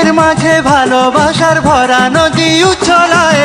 বুকের মাঝে ভালোবাসার ভরা নদী উছলায়